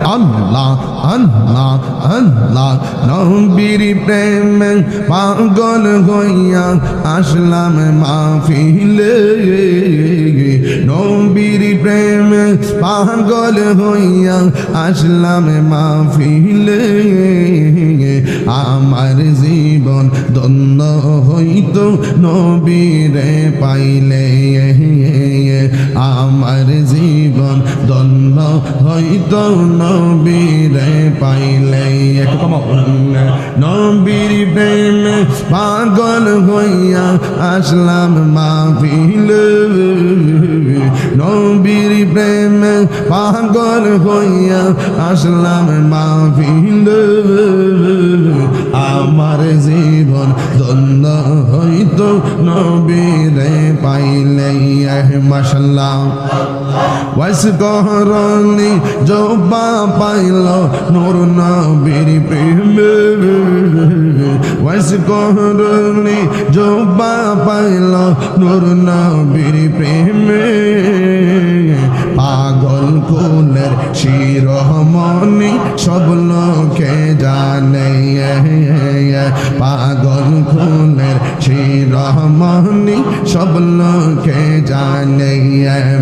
আল্লাহ আল্লাহ আল্লাহ, নবীর প্রেম পাগল হইয়া আসলাম মাহফিলে। নবীর প্রেম পাগল হইয়া আসলাম মাহফিলে। আমার জীবন দন্ন হইত নবীরে পাইলে। আমার জীবন দন্ন হইত নবীরে পাইলে একটু কমাও নবীর প্রেম পাগল হইয়া আসলাম মাহফিল। নবীর প্রেম পাগল হইয়া আসলাম মাহফিল। আমার জীবন দন্ন হইত নবীরে পাইলে মাসাল্লাহ ওয়াস গহরনি জবা পাইল নূর নবীর প্রেমে। ওয়াস গহরনি জবা পাইল নূর নবীর প্রেমে। পাগল কুলের শিরোমণি সব লোকে জানে। পাগল কুলের শিরোমণি সব লোকে জানে।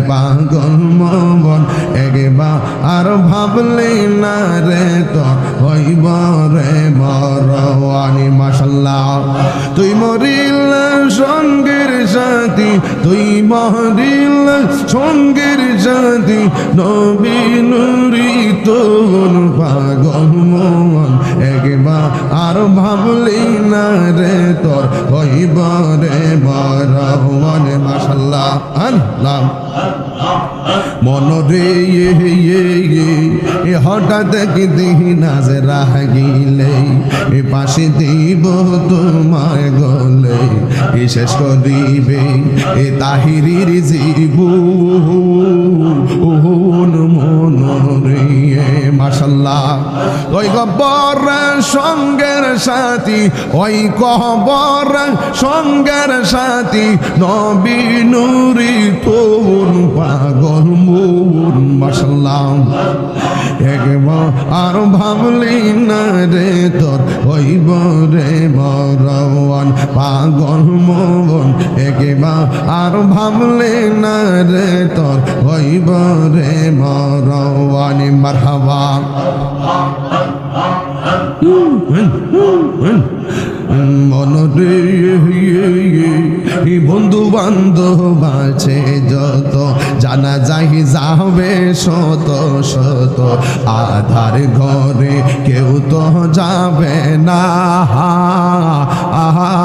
পাগল মন একবার আর ভাবলে না রে তো হইব রে মরওয়ানি মাসাল্লাহ তুই মরিল সঙ্গের সাথী, তুই মরিল সঙ্গের সাথী। নবী নুরি তোর পাগল মন একবার আর ভাবলি না রে তোর হইব রে মরওয়ানি মাসাল্লাহ আল্লাহ। মন রে ইয়ে ইয়ে হঠাৎ কি দিহি নাজরা গিলে এ পাশে দিব তোমার গলে, এ শেষ করিবে, এ তাহিরির জীব মন রে মাসাল্লাহ ওই গব্বর সঙ্গের সাথী ওই কবর সঙ্গের সাথী নবী আর ভাবলি না রে তোর হইব রে মরওয়ান, পাগল মন একবার আর ভাবলি না রে তোর হইব রে মরওয়ান। মারহাবা। মনরে বন্ধু বান্ধব আছে যত, জানা যাই যাবে শত শত। আধার ঘরে কেউ তো যাবে না। আহা।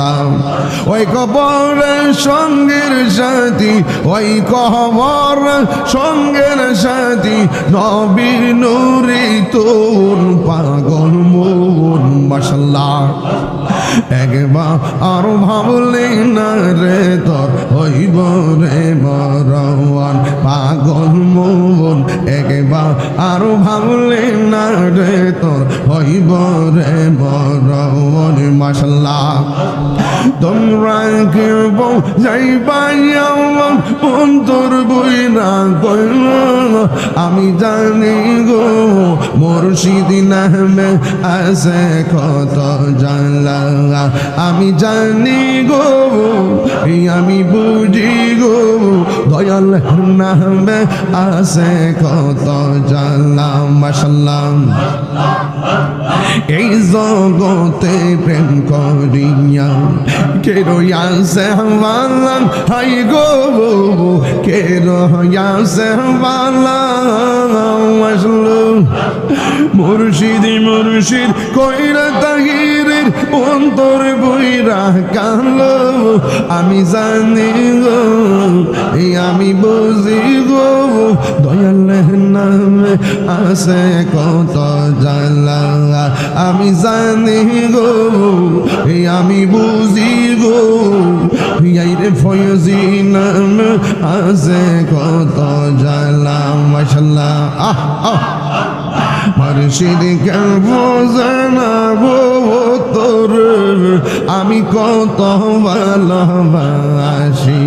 মাসাল্লাহ ওই কবর সঙ্গের সাথী, ওই কবর সঙ্গের সাথী, নবীর নুরি তোর পাগল মন মাসাল্লাহ একবার আর ভাবলে না রে তোর হইব রে মরওয়ান, পাগল মন একবার আর ভাবলে না রে তোর হইব রে মরওয়ান। মাসাল্লাহ তোমরা কেউ যাইবাই আমার অন্তর বইরা কইল আমি জানি গো মুর্শিদ নামে আছে কত জানলা আমি জানি গো আমি বুঝি গো দয়াল নামে আছে কত জানলা মাসাল্লাহ এই জগতে প্রেম করিয়া কে রয়াছে হওয়ালাম হাই গো কে রয়াছে হওয়ালাম আসলো মুর্শিদ মুর্শিদ, কইরা তাহিরের অন্তর বইরা কালো আমি জানি গো আমি বুঝি গো দয়ালের নামে আছে কত জানলা। আমি জানি গো আমি বুঝি গো রে ফয়জি নাম আছে কত জানলা, মাশাল্লাহ, আহ আহ। পারসির কালবো জানাব তোর? আমি কত ভালোবাসি।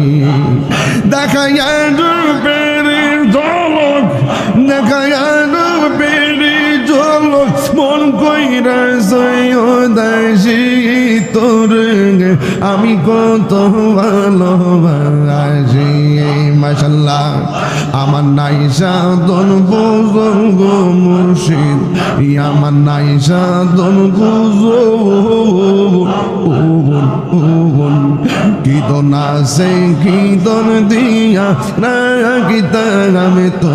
দেখা যায় পেরে জলক দেখা যায় পেরে জলক মন কইরা সৈয়দাসী তোর আমি কত ভালোবাসি মাসাল্লাহ আমার নাই সাধন বোঝন গো মুর্শিদ আমার নাই সাধন বুঝো কীর্তন আছে কীর্তন দিয়া না কীর্তন আমি তো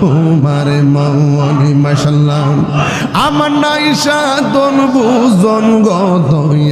তোমার মৌলি মাসাল্লাহ আমার নাই সাধন বুঝন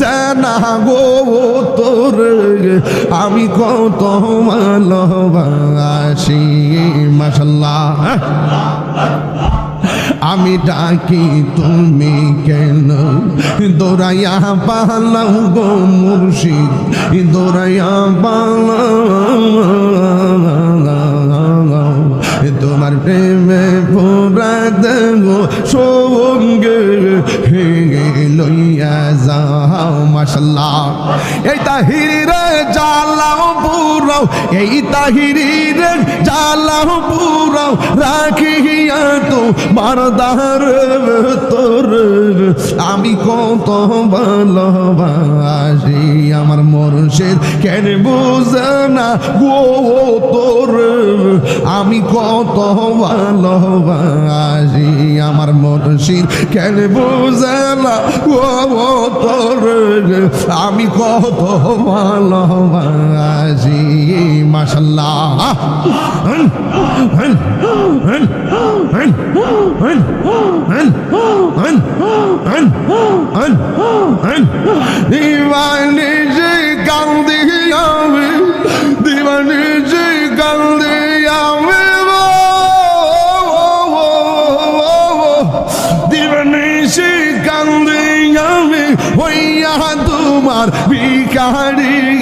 জানা গো তোর আমি কত ভালোবাসি মাসাল্লাহ আমি ডাকি, তুমি কেন? দৌড়াইয়া পালাও গো মুর্শিদ দৌড়াইয়া পালাও। তাহিরে জ্বালাও পুরাও এই তাহিরে জ্বালাও পুরাও রাখিয়া তো মারদার তোর আমি কত ভালোবাসি আমার মরশের কেন বুঝে না গো তোর? আমি কত ভালোবাসি আমার মরশির কেন বুঝে না গো তোর? আমি কত ভালোবাসি दीवानी जी गांधिया दीवानी जी गांधिया दीवानी जी गांधिया में वही तुम्हार भिखारी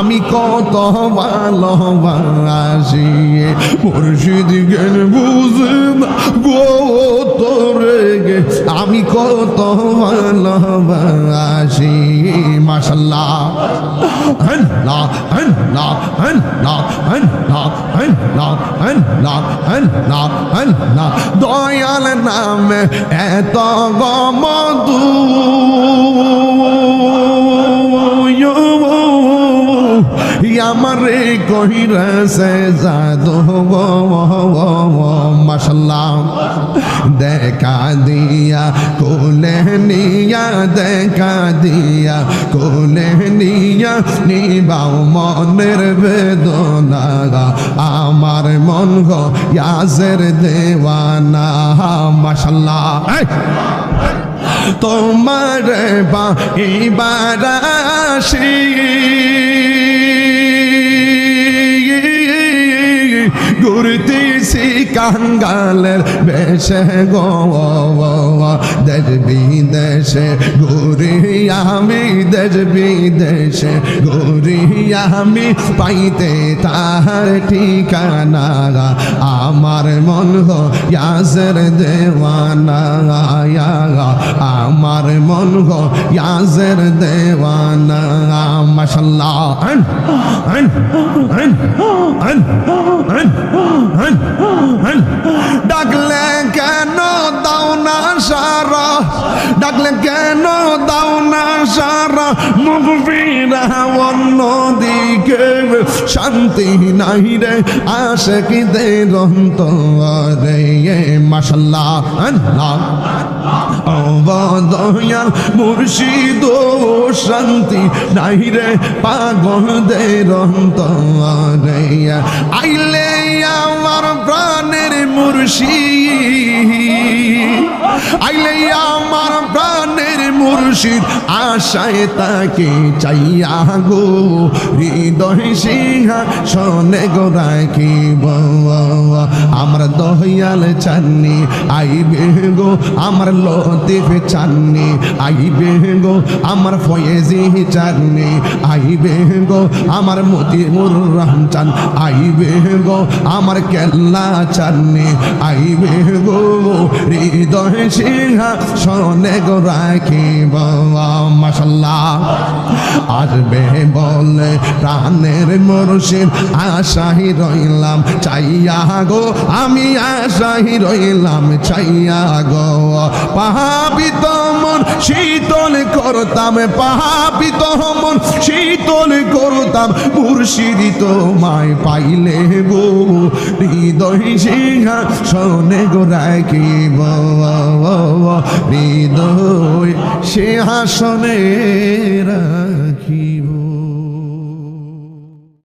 আমি কত ভালোবাসি? মুর্শিদ জ্ঞান বুঝে না গো তোরে গে। আমি কত ভালোবাসি মাসাল্লাহ আল্লাহ আল্লাহ আল্লাহ আল্লাহ আল্লাহ আল্লাহ আল্লাহ আল্লাহ দয়াল নামে এত গমদু আমারে কহিরাছে জাদু মাসাল্লাহ দেখা দিয়া, কোলে নিয়া, দেখা দিয়া, কোলে নিয়া, নিবাও মনের বেদনা আমার মন গো, ইয়াজের দেওয়ানা মাসাল্লাহ তোমার বাহিবার আসি ঘুরতে ঘুরতেছি কাঙ্গালের বেশে গো দেশ বিদেশে ঘুরি আমি, দেশ বিদেশে ঘুরি আমি। পাইতে তাহার ঠিকানা আমার মন গো ইয়াসের দেওয়ানা আমার মন গো ইয়াসের দেওয়ানা মাশাল্লাহ। না অন্যদিকে শান্তি নাই রে, আশকিদের অন্তরে। মাসাল্লাহ আল্লাহ। অবদয়াল মুর্শিদ শান্তি নাই রে, পাগলদের অন্তরে। আইলে আমার প্রাণের মুর্শিদ। আইলে আমার প্রাণের মুর্শিদ আশায় তাকে চাইয়া গো। হৃদয় সিংহা শোনে গো রাখিব আমার দহিয়াল চাননি, আইবে গো। আমার লতিফ চাননি, আইবে গো। আমার ফয়েজি চাননি, আইবে গো। আমার মতিমুর রহম চান, আইবে গো। আমার কেল্লা চাননি, আইবে গো। হৃদয় সিংহা শোনে গো রাখিব মাসাল্লাহ আসবে বলে প্রাণের মুর্শিদ আশাহি রইলাম, চাইয়া গো, আমি আশাহি রইলাম, চাইয়া গো। পাহাবিত মন শীতল করতাম পাহাবিত মন শীতল করতাম, মুর্শিদি তোমায় পাইলে গো হৃদয় সিংহা শোনে গো রাখিব হৃদয় সিংহাসনে রাখি।